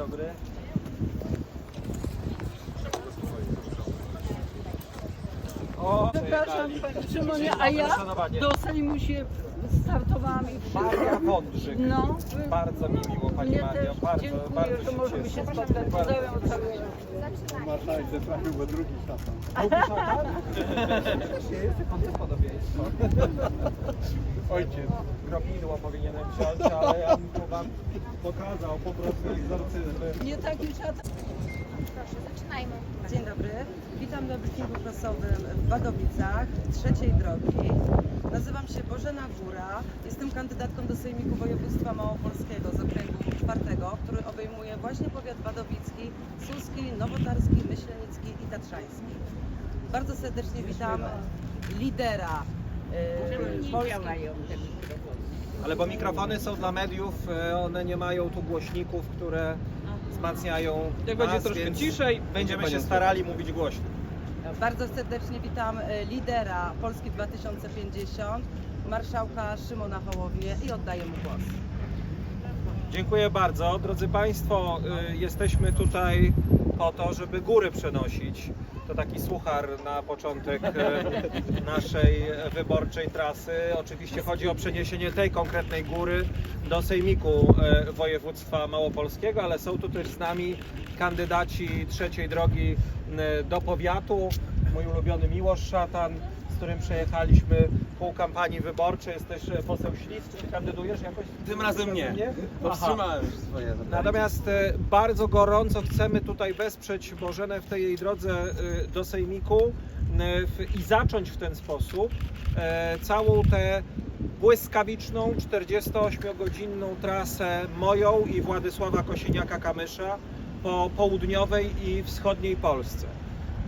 dobry. O, Przepraszam. Panie Szymonie, a ja szanowanie. do Sejmu się startowałam i. Maria Wądrzyk. No, Bardzo mi miło Pani mnie Mario, też bardzo, dziękuję, bardzo że możemy się cieszę. spotkać. Pozdrawiam od całego. Marszałek trafił, bo drugi szatan. Drugi szatan? Jest tylko podobieństwo. Ojciec. Kropidło powinienem wziąć, ale ja bym tu Wam pokazał po prostu egzorcyzmy. Nie taki szat. Proszę, zaczynajmy. Dzień dobry, witam na briefingu prasowym w Wadowicach, trzeciej drogi. Nazywam się Bożena Góra, jestem kandydatką do Sejmiku Województwa Małopolskiego z okręgu czwartego, który obejmuje właśnie powiat wadowicki, suski, nowotarski, myślenicki i tatrzański. Bardzo serdecznie witam lidera yy, Polski. Ale bo mikrofony są dla mediów, e, one nie mają tu głośników, które wzmacniają Jak nas, będzie troszkę więc ciszej, będziemy będzie się starali mówić głośno. Bardzo serdecznie witam e, lidera Polski 2050, marszałka Szymona Hołownię i oddaję mu głos. Dziękuję bardzo. Drodzy Państwo, y, jesteśmy tutaj po to, żeby góry przenosić. To taki suchar na początek y, naszej wyborczej trasy. Oczywiście chodzi o przeniesienie tej konkretnej góry do Sejmiku y, Województwa Małopolskiego, ale są tu też z nami kandydaci trzeciej drogi do powiatu. Mój ulubiony Miłosz Szatan, którym przejechaliśmy pół kampanii wyborczej. Jest też e, poseł Śliwski. Czy kandydujesz jakoś? Tym razem nie. Aha. Powstrzymałem już swoje. Natomiast e, bardzo gorąco chcemy tutaj wesprzeć Bożenę w tej jej drodze e, do Sejmiku i zacząć w ten sposób całą tę błyskawiczną 48-godzinną trasę moją i Władysława Kosiniaka-Kamysza po południowej i wschodniej Polsce.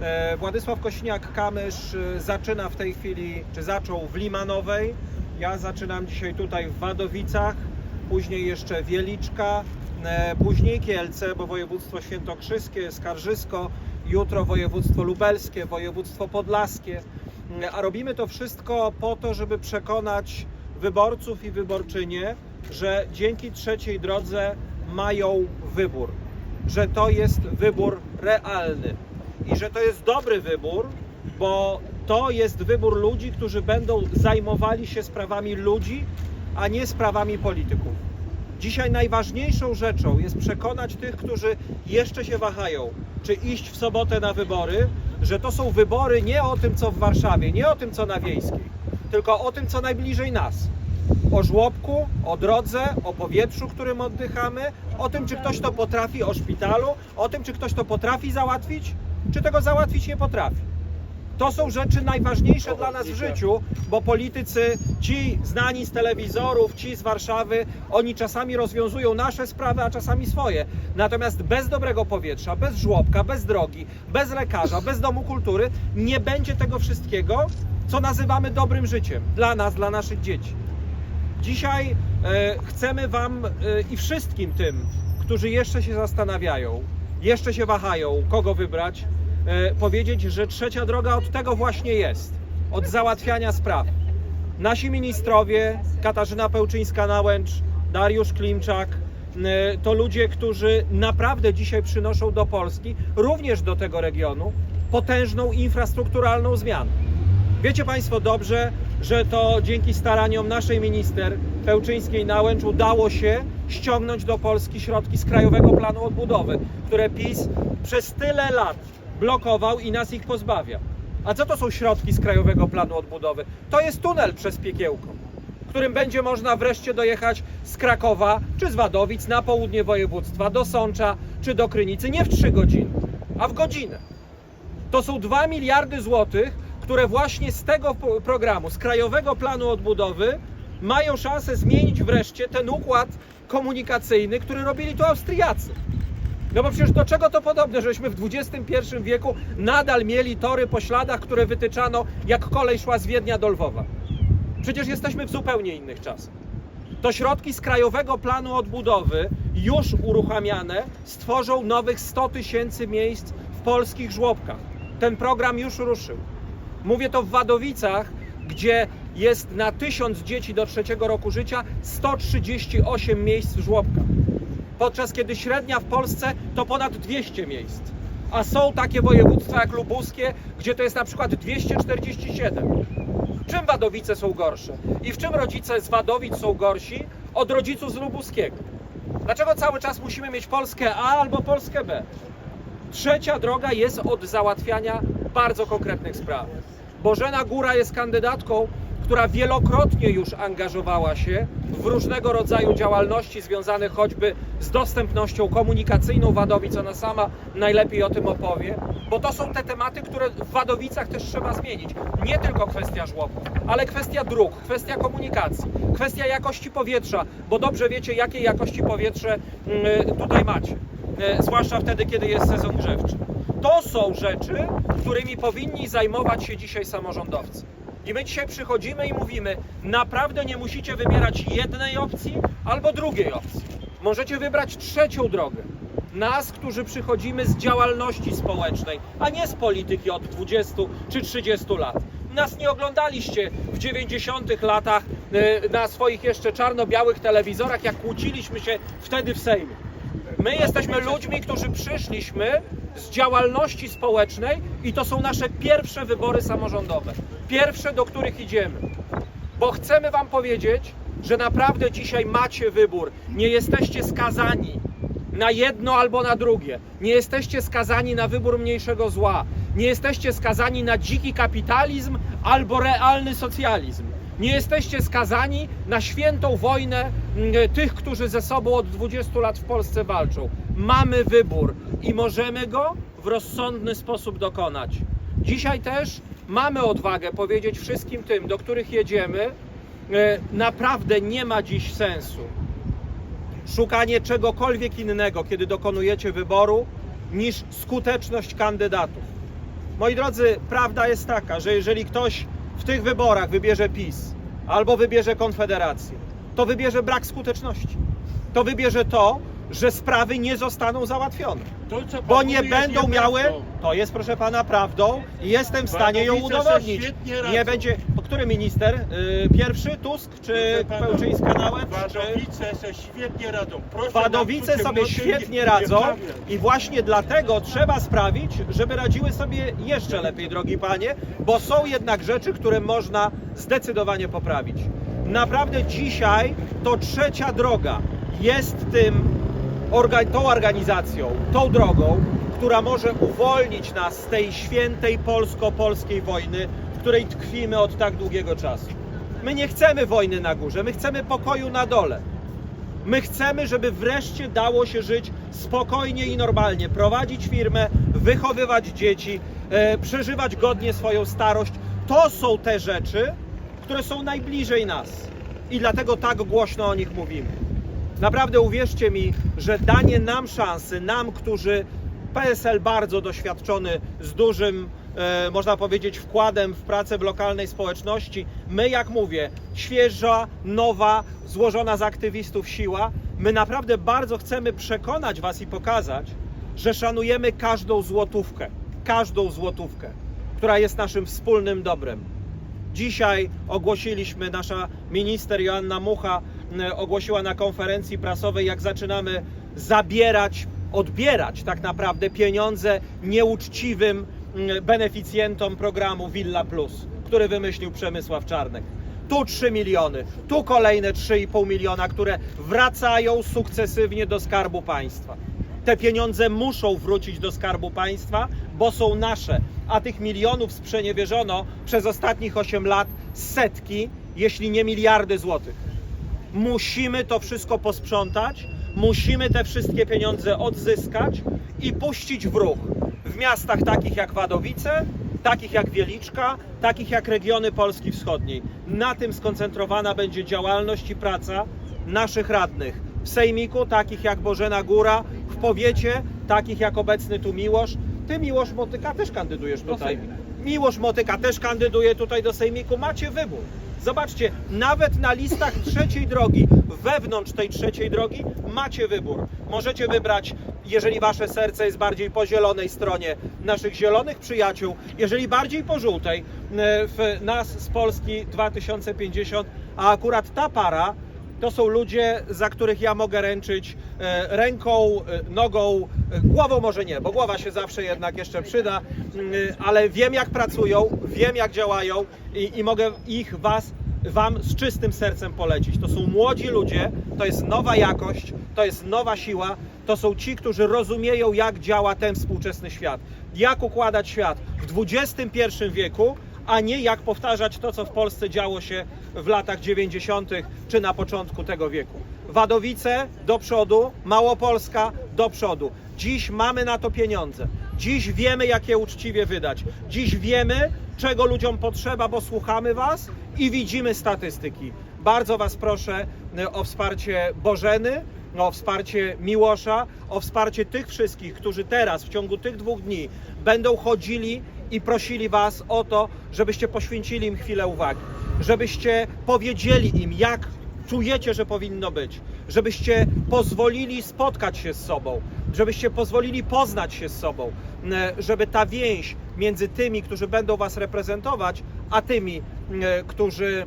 E, Władysław Kosiniak-Kamysz e, zaczyna w tej chwili, czy zaczął w Limanowej. Ja zaczynam dzisiaj tutaj w Wadowicach, później jeszcze Wieliczka, e, później Kielce, bo województwo świętokrzyskie, Skarżysko, jutro województwo lubelskie, województwo podlaskie. A robimy to wszystko po to, żeby przekonać wyborców i wyborczynie, że dzięki trzeciej drodze mają wybór, że to jest wybór realny i że to jest dobry wybór, bo to jest wybór ludzi, którzy będą zajmowali się sprawami ludzi, a nie sprawami polityków. Dzisiaj najważniejszą rzeczą jest przekonać tych, którzy jeszcze się wahają, czy iść w sobotę na wybory, że to są wybory nie o tym, co w Warszawie, nie o tym, co na Wiejskiej, tylko o tym, co najbliżej nas. O żłobku, o drodze, o powietrzu, którym oddychamy, o tym, czy ktoś to potrafi, o szpitalu, o tym, czy ktoś to potrafi załatwić, czy tego załatwić nie potrafi. To są rzeczy najważniejsze dla nas w życiu, bo politycy, ci znani z telewizorów, ci z Warszawy, oni czasami rozwiązują nasze sprawy, a czasami swoje. Natomiast bez dobrego powietrza, bez żłobka, bez drogi, bez lekarza, bez domu kultury nie będzie tego wszystkiego, co nazywamy dobrym życiem dla nas, dla naszych dzieci. Dzisiaj e, chcemy Wam e, i wszystkim tym, którzy jeszcze się zastanawiają, jeszcze się wahają, kogo wybrać, powiedzieć, że trzecia droga od tego właśnie jest od załatwiania spraw. Nasi ministrowie, Katarzyna Pełczyńska-Nałęcz, Dariusz Klimczak, e, to ludzie, którzy naprawdę dzisiaj przynoszą do Polski, również do tego regionu, potężną infrastrukturalną zmianę. Wiecie Państwo dobrze, że to dzięki staraniom naszej minister Pełczyńskiej Nałęcz udało się ściągnąć do Polski środki z Krajowego Planu Odbudowy, które PiS przez tyle lat blokował i nas ich pozbawia. A co to są środki z Krajowego Planu Odbudowy? To jest tunel przez Piekiełko, którym będzie można wreszcie dojechać z Krakowa czy z Wadowic na południe województwa, do Sącza czy do Krynicy nie w 3 godziny, a w godzinę. To są 2 miliardy złotych, które właśnie z tego programu, z Krajowego Planu Odbudowy, mają szansę zmienić wreszcie ten układ komunikacyjny, który robili tu Austriacy. No bo przecież do czego to podobne, żeśmy w XXI wieku nadal mieli tory po śladach, które wytyczano, jak kolej szła z Wiednia do Lwowa. Przecież jesteśmy w zupełnie innych czasach. To środki z Krajowego Planu Odbudowy, już uruchamiane, stworzą nowych 100 tysięcy miejsc w polskich żłobkach. Ten program już ruszył. Mówię to w Wadowicach, gdzie jest na 1000 dzieci do trzeciego roku życia 138 miejsc w żłobkach. Podczas kiedy średnia w Polsce to ponad 200 miejsc. A są takie województwa jak lubuskie, gdzie to jest na przykład 247. Czym Wadowice są gorsze? I w czym rodzice z Wadowic są gorsi od rodziców z Lubuskiego? Dlaczego cały czas musimy mieć Polskę A albo Polskę B? Trzecia droga jest od załatwiania bardzo konkretnych spraw. Bożena Góra jest kandydatką, która wielokrotnie już angażowała się w różnego rodzaju działalności związane choćby z dostępnością komunikacyjną Wadowic. Ona sama najlepiej o tym opowie, bo to są te tematy, które w Wadowicach też trzeba zmienić. Nie tylko kwestia żłobów, ale kwestia dróg, kwestia komunikacji, kwestia jakości powietrza, bo dobrze wiecie, jakiej jakości powietrze mm, tutaj macie e, zwłaszcza wtedy, kiedy jest sezon grzewczy. To są rzeczy, którymi powinni zajmować się dzisiaj samorządowcy. I my dzisiaj przychodzimy i mówimy, naprawdę nie musicie wybierać jednej opcji albo drugiej opcji. Możecie wybrać trzecią drogę. Nas, którzy przychodzimy z działalności społecznej, a nie z polityki od 20 czy 30 lat. Nas nie oglądaliście w 90 latach e, na swoich jeszcze czarno-białych telewizorach, jak kłóciliśmy się wtedy w Sejmie. My jesteśmy ludźmi, którzy przyszliśmy z działalności społecznej i to są nasze pierwsze wybory samorządowe. Pierwsze, do których idziemy. Bo chcemy Wam powiedzieć, że naprawdę dzisiaj macie wybór. Nie jesteście skazani na jedno albo na drugie. Nie jesteście skazani na wybór mniejszego zła. Nie jesteście skazani na dziki kapitalizm albo realny socjalizm. Nie jesteście skazani na świętą wojnę mm, tych, którzy ze sobą od 20 lat w Polsce walczą. Mamy wybór i możemy go w rozsądny sposób dokonać. Dzisiaj też mamy odwagę powiedzieć wszystkim tym, do których jedziemy, e, naprawdę nie ma dziś sensu szukanie czegokolwiek innego, kiedy dokonujecie wyboru, niż skuteczność kandydatów. Moi drodzy, prawda jest taka, że jeżeli ktoś w tych wyborach wybierze PiS albo wybierze Konfederację, to wybierze brak skuteczności. To wybierze to, że sprawy nie zostaną załatwione. To, Bo nie będą miały, to jest proszę pana prawdą i jestem w stanie ją udowodnić. Nie będzie, który minister? Yy, Pierwszy Tusk czy pana, Pełczyńska-Nałęcz? Czy... Wadowice se świetnie radzą. Proszę Wadowice sobie świetnie nie- radzą i właśnie dlatego trzeba sprawić, żeby radziły sobie jeszcze lepiej, drogi panie, bo są jednak rzeczy, które można zdecydowanie poprawić. Naprawdę dzisiaj to trzecia droga jest tym, tą organizacją, tą drogą, która może uwolnić nas z tej świętej polsko-polskiej wojny, której tkwimy od tak długiego czasu. My nie chcemy wojny na górze, my chcemy pokoju na dole. My chcemy, żeby wreszcie dało się żyć spokojnie i normalnie, prowadzić firmę, wychowywać dzieci, e, przeżywać godnie swoją starość. To są te rzeczy, które są najbliżej nas i dlatego tak głośno o nich mówimy. Naprawdę uwierzcie mi, że danie nam szansy, nam, którzy PSL bardzo doświadczony, z dużym, można powiedzieć, wkładem w pracę w lokalnej społeczności, my, jak mówię, świeża, nowa, złożona z aktywistów siła, my naprawdę bardzo chcemy przekonać Was i pokazać, że szanujemy każdą złotówkę, każdą złotówkę, która jest naszym wspólnym dobrem. Dzisiaj ogłosiliśmy, nasza minister Joanna Mucha m, ogłosiła na konferencji prasowej, jak zaczynamy zabierać, odbierać tak naprawdę pieniądze nieuczciwym beneficjentom programu Villa Plus, który wymyślił Przemysław Czarnek. Tu 3 miliony, tu kolejne 3,5 miliona, które wracają sukcesywnie do skarbu państwa. Te pieniądze muszą wrócić do skarbu państwa, bo są nasze, a tych milionów sprzeniewierzono przez ostatnich 8 lat setki, jeśli nie miliardy złotych. Musimy to wszystko posprzątać, musimy te wszystkie pieniądze odzyskać i puścić w ruch w miastach takich jak Wadowice, takich jak Wieliczka, takich jak regiony Polski Wschodniej. Na tym skoncentrowana będzie działalność i praca naszych radnych w Sejmiku, takich jak Bożena Góra, w powiecie, takich jak obecny tu Miłosz. Ty Miłosz Motyka też kandydujesz tutaj. Miłosz Motyka też kandyduje tutaj do Sejmiku. Macie wybór. Zobaczcie, nawet na listach trzeciej drogi, wewnątrz tej trzeciej drogi macie wybór. Możecie wybrać, jeżeli wasze serce jest bardziej po zielonej stronie, naszych zielonych przyjaciół, jeżeli bardziej po żółtej, e, w nas z Polski 2050, a akurat ta para to są ludzie, za których ja mogę ręczyć e, ręką, e, nogą, głową może nie, bo głowa się zawsze jednak jeszcze przyda, mm, ale wiem jak pracują, wiem jak działają i, i mogę ich, was Wam z czystym sercem polecić. To są młodzi ludzie, to jest nowa jakość, to jest nowa siła, to są ci, którzy rozumieją, jak działa ten współczesny świat, jak układać świat w XXI wieku, a nie jak powtarzać to, co w Polsce działo się w latach 90. czy na początku tego wieku. Wadowice do przodu, Małopolska do przodu. Dziś mamy na to pieniądze. Dziś wiemy, jak je uczciwie wydać. Dziś wiemy, czego ludziom potrzeba, bo słuchamy Was i widzimy statystyki. Bardzo Was proszę y, o wsparcie Bożeny, o wsparcie Miłosza, o wsparcie tych wszystkich, którzy teraz w ciągu tych dwóch dni będą chodzili i prosili Was o to, żebyście poświęcili im chwilę uwagi, żebyście powiedzieli im, jak czujecie, że powinno być, żebyście pozwolili spotkać się z sobą, żebyście pozwolili poznać się z sobą, e, żeby ta więź między tymi, którzy będą Was reprezentować, a tymi, e, którzy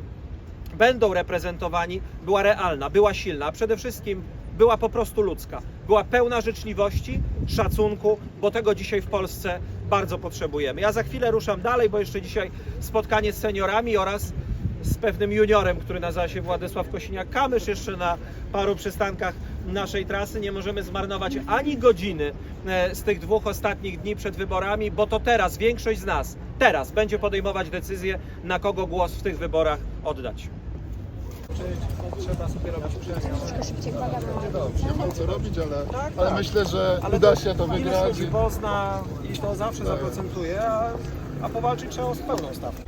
będą reprezentowani, była realna, była silna, a przede wszystkim była po prostu ludzka. Była pełna życzliwości, szacunku, bo tego dzisiaj w Polsce bardzo potrzebujemy. Ja za chwilę ruszam dalej, bo jeszcze dzisiaj spotkanie z seniorami oraz z pewnym juniorem, który nazywa się Władysław Kosiniak-Kamysz, jeszcze na paru przystankach naszej trasy. Nie możemy zmarnować ani godziny e, z tych dwóch ostatnich dni przed wyborami, bo to teraz większość z nas, teraz będzie podejmować decyzję, na kogo głos w tych wyborach oddać. Trzeba sobie robić Troszkę szybciej błagam. Nie ma co robić, ale, Tak, ale tak. myślę, że Ale uda się to ileś wygrać. ludzi pozna i to zawsze zaprocentuje, a, a powalczyć trzeba z pełną stawką.